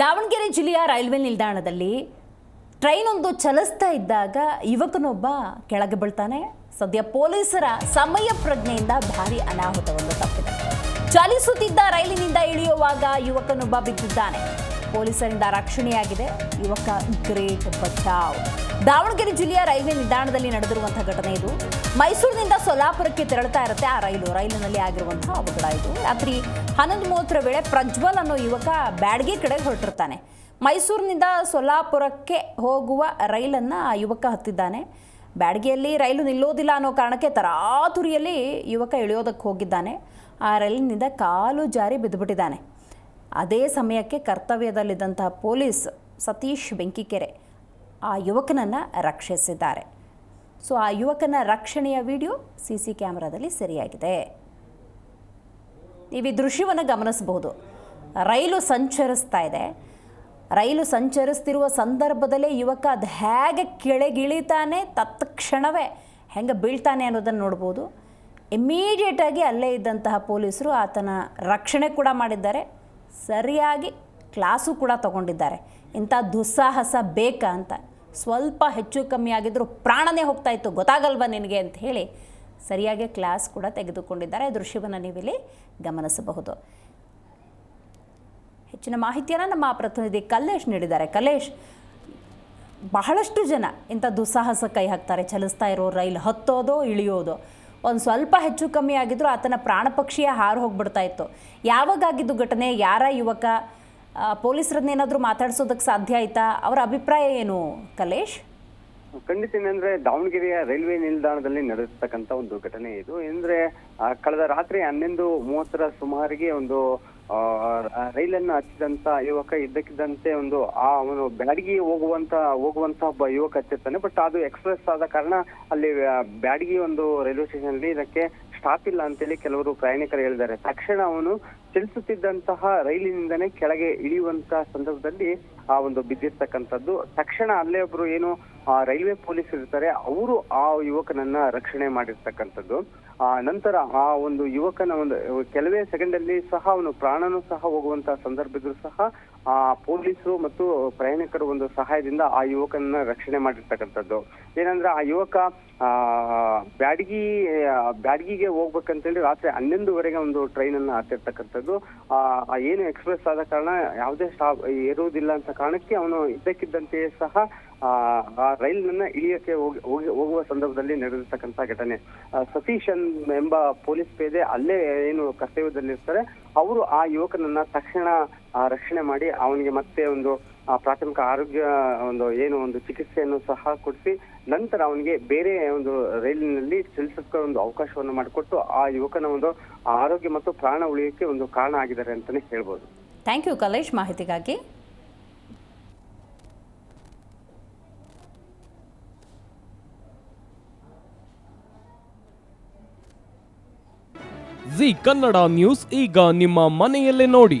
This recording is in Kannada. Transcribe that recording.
ದಾವಣಗೆರೆ ಜಿಲ್ಲೆಯ ರೈಲ್ವೆ ನಿಲ್ದಾಣದಲ್ಲಿ ಟ್ರೈನೊಂದು ಚಲಿಸ್ತಾ ಇದ್ದಾಗ ಯುವಕನೊಬ್ಬ ಕೆಳಗೆ ಬೀಳ್ತಾನೆ. ಸದ್ಯ ಪೊಲೀಸರ ಸಮಯ ಪ್ರಜ್ಞೆಯಿಂದ ಭಾರಿ ಅನಾಹುತವನ್ನು ತಪ್ಪಿದೆ. ಚಲಿಸುತ್ತಿದ್ದ ರೈಲಿನಿಂದ ಇಳಿಯುವಾಗ ಯುವಕನೊಬ್ಬ ಬಿದ್ದಿದ್ದಾನೆ. ಪೊಲೀಸರಿಂದ ರಕ್ಷಣೆಯಾಗಿದೆ. ಯುವಕ ಗ್ರೇಟ್ ಬಚಾವ್. ದಾವಣಗೆರೆ ಜಿಲ್ಲೆಯ ರೈಲ್ವೆ ನಿಲ್ದಾಣದಲ್ಲಿ ನಡೆದಿರುವಂತಹ ಘಟನೆ ಇದು. ಮೈಸೂರಿನಿಂದ ಸೊಲ್ಲಾಪುರಕ್ಕೆ ತೆರಳುತ್ತಾ ಇರುತ್ತೆ ಆ ರೈಲು. ರೈಲಿನಲ್ಲಿ ಆಗಿರುವಂತಹ ಅವಘಡ ಇದು. ರಾತ್ರಿ ಹನ್ನೊಂದು ಮೂವತ್ತರ ವೇಳೆ ಪ್ರಜ್ವಲ್ ಅನ್ನೋ ಯುವಕ ಬ್ಯಾಡ್ಗೆ ಕಡೆಗೆ ಹೊರಟಿರ್ತಾನೆ. ಮೈಸೂರಿನಿಂದ ಸೊಲ್ಲಾಪುರಕ್ಕೆ ಹೋಗುವ ರೈಲನ್ನು ಆ ಯುವಕ ಹತ್ತಿದ್ದಾನೆ. ಬ್ಯಾಡ್ಗೆಯಲ್ಲಿ ರೈಲು ನಿಲ್ಲೋದಿಲ್ಲ ಅನ್ನೋ ಕಾರಣಕ್ಕೆ ತರಾತುರಿಯಲ್ಲಿ ಯುವಕ ಇಳಿಯೋದಕ್ಕೆ ಹೋಗಿದ್ದಾನೆ. ಆ ರೈಲಿನಿಂದ ಕಾಲು ಜಾರಿ ಬಿದ್ದುಬಿಟ್ಟಿದ್ದಾನೆ. ಅದೇ ಸಮಯಕ್ಕೆ ಕರ್ತವ್ಯದಲ್ಲಿದ್ದಂತಹ ಪೊಲೀಸ್ ಸತೀಶ್ ಬೆಂಕಿಕೆರೆ ಆ ಯುವಕನನ್ನು ರಕ್ಷಿಸಿದ್ದಾರೆ. ಸೊ, ಆ ಯುವಕನ ರಕ್ಷಣೆಯ ವಿಡಿಯೋ ಸಿ ಸಿ ಕ್ಯಾಮ್ರಾದಲ್ಲಿ ಸರಿಯಾಗಿದೆ. ನೀವು ಈ ದೃಶ್ಯವನ್ನು ಗಮನಿಸಬಹುದು. ರೈಲು ಸಂಚರಿಸ್ತಾ ಇದೆ. ರೈಲು ಸಂಚರಿಸ್ತಿರುವ ಸಂದರ್ಭದಲ್ಲೇ ಯುವಕ ಅದು ಹೇಗೆ ಕೆಳಗಿಳಿತಾನೆ, ತತ್ಕ್ಷಣವೇ ಹೆಂಗೆ ಬೀಳ್ತಾನೆ ಅನ್ನೋದನ್ನು ನೋಡ್ಬೋದು. ಇಮ್ಮಿಡಿಯೇಟಾಗಿ ಅಲ್ಲೇ ಇದ್ದಂತಹ ಪೊಲೀಸರು ಆತನ ರಕ್ಷಣೆ ಕೂಡ ಮಾಡಿದ್ದಾರೆ. ಸರಿಯಾಗಿ ಕ್ಲಾಸು ಕೂಡ ತಗೊಂಡಿದ್ದಾರೆ. ಇಂಥ ದುಸ್ಸಾಹಸ ಬೇಕಾ ಅಂತ. ಸ್ವಲ್ಪ ಹೆಚ್ಚು ಕಮ್ಮಿ ಆಗಿದ್ದರೂ ಪ್ರಾಣನೇ ಹೋಗ್ತಾ ಇತ್ತು. ಗೊತ್ತಾಗಲ್ವ ನಿನಗೆ ಅಂತ ಹೇಳಿ ಸರಿಯಾಗಿ ಕ್ಲಾಸ್ ಕೂಡ ತೆಗೆದುಕೊಂಡಿದ್ದಾರೆ. ದೃಶ್ಯವನ್ನು ನೀವಿಲ್ಲಿ ಗಮನಿಸಬಹುದು. ಹೆಚ್ಚಿನ ಮಾಹಿತಿಯನ್ನು ನಮ್ಮ ಪ್ರತಿನಿಧಿ ಕಲ್ಲೇಶ್ ನೀಡಿದ್ದಾರೆ. ಕಲ್ಲೇಶ್, ಬಹಳಷ್ಟು ಜನ ಇಂಥ ದುಸ್ಸಾಹಸ ಕೈ ಹಾಕ್ತಾರೆ. ಚಲಿಸ್ತಾ ಇರೋ ರೈಲು ಹತ್ತೋದೋ ಇಳಿಯೋದೋ. ಒಂದು ಸ್ವಲ್ಪ ಹೆಚ್ಚು ಕಮ್ಮಿ ಆಗಿದ್ರು ಆತನ ಪ್ರಾಣ ಪಕ್ಷಿಯ ಹಾರು ಹೋಗ್ಬಿಡ್ತಾ ಇತ್ತು. ಯಾವಾಗ ಆಗಿದ್ದು ಘಟನೆ? ಯಾರ ಯುವಕ? ಪೊಲೀಸರನ್ನೇನಾದರೂ ಮಾತಾಡ್ಸೋದಕ್ಕೆ ಸಾಧ್ಯ ಆಯ್ತಾ? ಅವರ ಅಭಿಪ್ರಾಯ ಏನು ಕಲೇಶ್? ಖಂಡಿತ ಏನಂದ್ರೆ ದಾವಣಗೆರೆಯ ರೈಲ್ವೆ ನಿಲ್ದಾಣದಲ್ಲಿ ನಡೆಸತಕ್ಕಂತ ಒಂದು ಘಟನೆ ಇದು. ಆ, ಕಳೆದ ರಾತ್ರಿ ಹನ್ನೊಂದು ಮೂವತ್ತರ ಸುಮಾರಿಗೆ ಒಂದು ರೈಲನ್ನು ಹತ್ತಿದಂತ ಯುವಕ ಇದ್ದಕ್ಕಿದ್ದಂತೆ ಒಂದು, ಆ, ಅವನು ಬ್ಯಾಡಗಿ ಹೋಗುವಂತ ಹೋಗುವಂತ ಒಬ್ಬ ಯುವಕ ಹತ್ತಿರ್ತಾನೆ. ಬಟ್ ಅದು ಎಕ್ಸ್ಪ್ರೆಸ್ ಆದ ಕಾರಣ ಅಲ್ಲಿ ಬ್ಯಾಡ್ಗಿ ಒಂದು ರೈಲ್ವೆ ಸ್ಟೇಷನ್ ಅಲ್ಲಿ ಇದಕ್ಕೆ ಸ್ಟಾಪ್ ಇಲ್ಲ ಅಂತೇಳಿ ಕೆಲವರು ಪ್ರಯಾಣಿಕರು ಹೇಳಿದ್ದಾರೆ ತಕ್ಷಣ ಅವನು ಚಲಿಸುತ್ತಿದ್ದಂತಹ ರೈಲಿನಿಂದನೇ ಕೆಳಗೆ ಇಳಿಯುವಂತಹ ಸಂದರ್ಭದಲ್ಲಿ ಆ ಒಂದು ಬಿದ್ದಿರ್ತಕ್ಕಂಥದ್ದು. ತಕ್ಷಣ ಅಲ್ಲೇ ಒಬ್ರು ಏನು, ಆ ರೈಲ್ವೆ ಪೊಲೀಸ್ ಇರ್ತಾರೆ, ಅವರು ಆ ಯುವಕನನ್ನ ರಕ್ಷಣೆ ಮಾಡಿರ್ತಕ್ಕಂಥದ್ದು. ಆ ನಂತರ ಆ ಒಂದು ಯುವಕನ ಒಂದು, ಕೆಲವೇ ಸೆಕೆಂಡ್ ಅಲ್ಲಿ ಸಹ ಅವನು ಪ್ರಾಣನೂ ಸಹ ಹೋಗುವಂತಹ ಸಂದರ್ಭದಲ್ಲೂ ಸಹ ಆ ಪೊಲೀಸರು ಮತ್ತು ಪ್ರಯಾಣಿಕರು ಒಂದು ಸಹಾಯದಿಂದ ಆ ಯುವಕನನ್ನ ರಕ್ಷಣೆ ಮಾಡಿರ್ತಕ್ಕಂಥದ್ದು. ಏನಂದ್ರೆ ಆ ಯುವಕ, ಆ, ಬ್ಯಾಡಗಿ, ಬ್ಯಾಡಗಿಗೆ ಹೋಗ್ಬೇಕಂತೇಳಿ ರಾತ್ರಿ ಹನ್ನೊಂದುವರೆಗೆ ಒಂದು ಟ್ರೈನ್ ಅನ್ನ ಹತ್ತಿರ್ತಕ್ಕಂಥದ್ದು. ಆ ಆ ಏನು ಎಕ್ಸ್ಪ್ರೆಸ್ ಆದ ಕಾರಣ ಯಾವುದೇ ಸ್ಟಾಪ್ ಇರುವುದಿಲ್ಲ ಅಂತ ಕಾರಣಕ್ಕೆ ಅವನು ಇದ್ದಕ್ಕಿದ್ದಂತೆಯೇ ಸಹ, ಆ ರೈಲ್ನನ್ನ ಇಳಿಯಕ್ಕೆ ಹೋಗಿ, ಹೋಗಿ- ಹೋಗುವ ಸಂದರ್ಭದಲ್ಲಿ ನಡೆದಿರ್ತಕ್ಕಂಥ ಘಟನೆ. ಸತೀಶ್ ಎಂಬ ಪೊಲೀಸ್ ಪೇದೆ ಅಲ್ಲೇ ಏನು ಕರ್ತವ್ಯದಲ್ಲಿರ್ತಾರೆ. ಅವರು ಆ ಯುವಕನನ್ನ ತಕ್ಷಣ ರಕ್ಷಣೆ ಮಾಡಿ ಅವನಿಗೆ ಮತ್ತೆ ಒಂದು ಆ, ಪ್ರಾಥಮಿಕ ಆರೋಗ್ಯ ಒಂದು ಏನು ಒಂದು ಚಿಕಿತ್ಸೆಯನ್ನು ಸಹ ಕೊಡಿಸಿ ನಂತರ ಅವನಿಗೆ ಬೇರೆ ಒಂದು ರೈಲಿನಲ್ಲಿ ಚಲಿಸಕ್ಕೆ ಒಂದು ಅವಕಾಶವನ್ನು ಮಾಡಿಕೊಟ್ಟು ಆ ಯುವಕನ ಒಂದು ಆರೋಗ್ಯ ಮತ್ತು ಪ್ರಾಣ ಉಳಿಯಕ್ಕೆ ಒಂದು ಕಾರಣ ಆಗಿದ್ದಾರೆ ಅಂತಾನೆ ಹೇಳ್ಬೋದು. ಥ್ಯಾಂಕ್ ಯು ಕಲೇಶ್ ಮಾಹಿತಿಗಾಗಿ. ಜಿ ಕನ್ನಡ ನ್ಯೂಸ್ ಈಗ ನಿಮ್ಮ ಮನೆಯಲ್ಲೇ ನೋಡಿ.